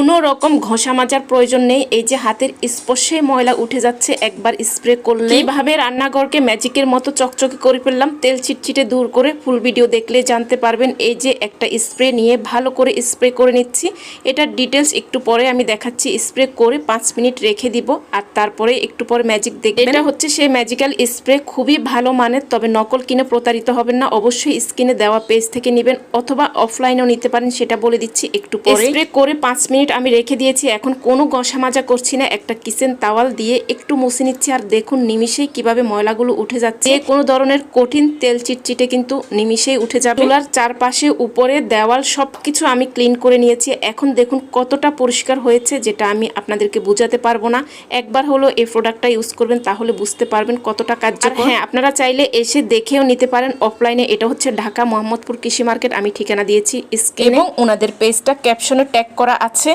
কোনো রকম ঘষা মাজার প্রয়োজন নেই। এই যে হাতের স্পর্শে ময়লা উঠে যাচ্ছে একবার স্প্রে করলে কীভাবে রান্নাঘরকে ম্যাজিকের মতো চকচকে করে ফেললাম তেল চিটচিটে দূর করে ফুল ভিডিও দেখলে জানতে পারবেন। এই যে একটা স্প্রে নিয়ে ভালো করে স্প্রে করে নিচ্ছি। এটার ডিটেলস একটু পরে আমি দেখাচ্ছি। স্প্রে করে পাঁচ মিনিট রেখে দিব আর তারপরে একটু পরে ম্যাজিক দেখবেন। এটা হচ্ছে সেই ম্যাজিক্যাল স্প্রে খুবই ভালো মানের তবে নকল কিনে প্রতারিত হবেন না। অবশ্যই স্কিনে দেওয়া পেজ থেকে নেবেন অথবা অফলাইনেও নিতে পারেন সেটা বলে দিচ্ছি একটু পরে। স্প্রে করে পাঁচ মিনিট আমি রেখে দিয়েছি এখন কোনো ঘষা মাজা করছি না। একটা কিচেন তাওয়াল দিয়ে একটু মুছে নিচ্ছি আর দেখুন নিমিশেই কীভাবে ময়লাগুলো উঠে যাচ্ছে। কোনো ধরনের কঠিন তেল চিটচিটে কিন্তু নিমিশেই উঠে যাবে। চুলার চারপাশে উপরে দেওয়াল সব কিছু আমি ক্লিন করে নিয়েছি। এখন দেখুন কতটা পরিষ্কার হয়েছে যেটা আমি আপনাদেরকে বোঝাতে পারব না। একবার হলো এই প্রোডাক্টটা ইউজ করবেন তাহলে বুঝতে পারবেন কতটা কার্যকর। হ্যাঁ আপনারা চাইলে এসে দেখেও নিতে পারেন অফলাইনে এটা হচ্ছে ঢাকা মোহাম্মদপুর কৃষি মার্কেট। আমি ঠিকানা দিয়েছি স্ক্রিনে। এবং ওনাদের পেজটা ক্যাপশনে ট্যাগ করা আছে।